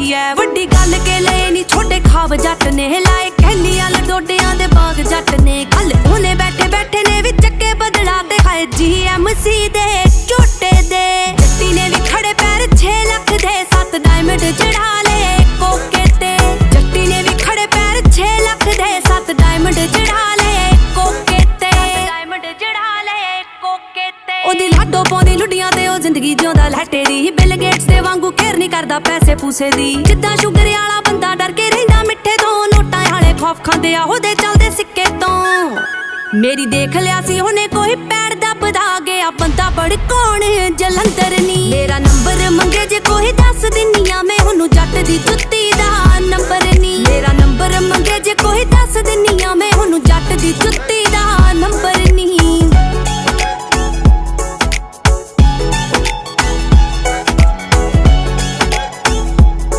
ਇਹੀ ਐ। ਵੱਡੀ ਗੱਲ ਕੇ ਲਏ ਨਹੀਂ ਛੋਟੇ ਖਾਬ ਜੱਟ ਨੇ ਲਾਏ। ਕਹਿਲੀਆਂ ਲਡੋਡਿਆਂ ਦੇ ਬਾਗ ਜੱਟ ਨੇ। ਕੱਲ ਉਹਨੇ ਬੈਠੇ ਬੈਠੇ ਨੇ ਵੀ ਚੱਕੇ ਬਦਲਾ ਤੇ ਹਾਏ ਜੀਐਮਸੀ ਦੇ ਝੋਟੇ ਦੇ। ਜੱਟੀ ਨੇ ਵੀ ਖੜੇ ਪੈਰ 6 ਲੱਖ ਦੇ। 7 ਡਾਇਮੰਡ ਚੜਾ ਲਏ ਕੋਕੇ ਤੇ। ਜੱਟੀ ਨੇ ਵੀ ਖੜੇ ਪੈਰ 6 ਲੱਖ ਦੇ। 7 ਡਾਇਮੰਡ ਚੜਾ ਲਏ ਕੋਕੇ ਤੇ। ਡਾਇਮੰਡ ਚੜਾ ਲਏ ਕੋਕੇ ਤੇ। ਉਹਦੀ ਲਾਡੋ ਪਾਉਂਦੀ ਲੁੱਡੀਆਂ ਤੇ, ਉਹ ਜ਼ਿੰਦਗੀ ਜਿਉਂਦਾ। ਲੈਟੇ ਦੀ ਬਿਲ ਗੇਟਸ ਦੇ ਵਾਂਗ ਪੈਸੇ ਪੂਸੇ ਦੀ। ਜਿੱਦਾਂ ਸ਼ੂਗਰ ਵਾਲਾ ਬੰਦਾ ਡਰ ਕੇ ਰਹਿੰਦਾ ਮਿੱਠੇ ਤੋਂ। ਨੋਟਾਂ ਵਾਲੇ ਖੌਫ ਖਾਂਦੇ ਆ ਉਹਦੇ ਚੱਲਦੇ ਸਿੱਕੇ ਤੋਂ। ਮੇਰੀ ਦੇਖ ਲਿਆ ਸੀ ਉਹਨੇ ਕੋਈ ਪੈਰ ਦੱਬਦਾ ਗਿਆ। ਬੰਦਾ ਬੜ ਕੋਣ ਜਲੰਧਰ ਨੀ। ਮੇਰਾ ਨੰਬਰ ਮੰਗੇ ਜੇ ਕੋਈ ਦੱਸ ਦਿੰਨੀ ਆ, ਮੈਂ ਉਹਨੂੰ ਜੱਟ ਦੀ ਜੁੱਤੀ ਦਾ ਨੰਬਰ ਨੀ। ਮੇਰਾ ਨੰਬਰ ਮੰਗੇ ਜੇ ਕੋਈ ਦੱਸ ਦਿੰਨੀ ਆ, ਮੈਂ ਉਹਨੂੰ ਜੱਟ ਦੀ ਜੁੱਤੀ